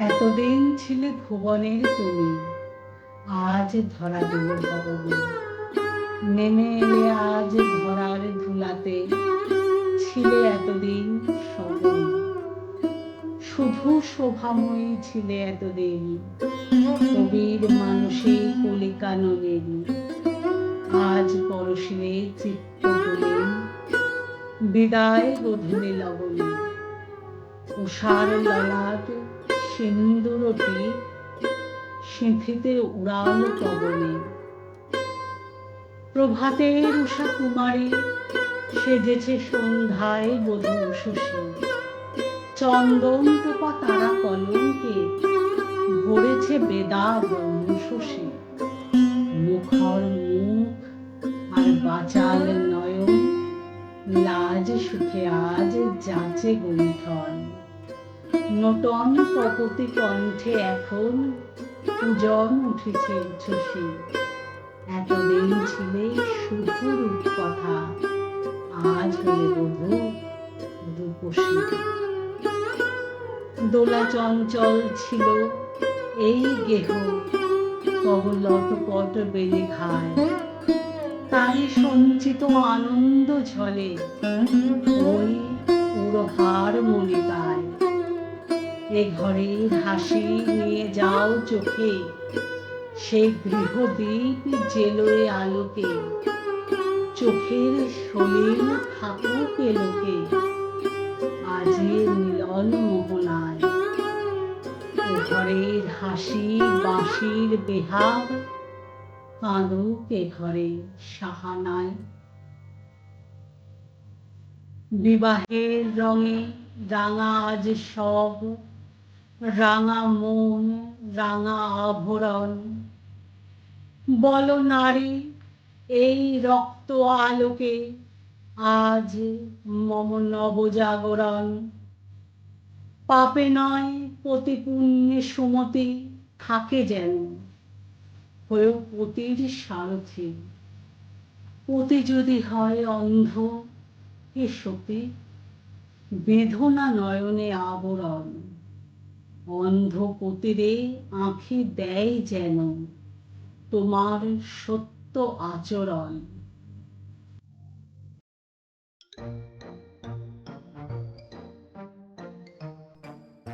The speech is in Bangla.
এতদিন ছিলে ভুবনের তুমি, আজ ধরা দিল ভবনে নেমে এলে আজ ধরার ধুলাতে ছিলে এতদিন সবন শুধু শোভাময়ী ছিলে এতদিন, কবির মানুষে কলিকাননের আজ পরশিরে চিত্ত বলেন বিদায় গধূলি লবণে উষার ললাট সিন্দুরটি সিঁথিতে উড়াল পবনে প্রভাতের উষা কুমারী সেজেছে সন্ধ্যায় বধূ শশী। চন্দন টোপা তারা কলঙ্কে, ভরেছে বেদা ব্রহ্ম আর বাচাল নয়ন, লাজ সুখে আজ যাচে গুণ্ঠন নটন কপতি কণ্ঠে এখন পূজন উঠেছে উচ্ছ্বসী। এতদিন ছিলে শুধু রূপ কথা আজ হলে বধূ রূপসী। দোলা চঞ্চল ছিল এই গেহ কবলত পট বেড়ে খায় তাই সঞ্চিত আনন্দ ঝলে ওই পুরহার মনে গায়। এ ঘরের হাসি নিয়ে যাও চোখে সেই গৃহদীপ জেলোয় আলোকে, চোখের সলিল থাকুক এলোকে আজের মিলন মোহনায়। ঘরের হাসি বাঁশির বেহাগ এ ঘরে সাহানায়। বিবাহের রঙে রাঙা আজ সব, রাঙা মন, রাঙা আভরণ। বল নারী, এই রক্ত আলোকে আজ মম নবজাগরণ। পাপে নয় পতি পুণ্যে সুমতি থাকে যেন। হয়েও পতির সারথি। পতি যদি হয় অন্ধ, হে সতী, বেদনা নয়নে আবরণ। অন্ধ পতিরে আঁখি দেয় যেন তোমার সত্য আচরণ।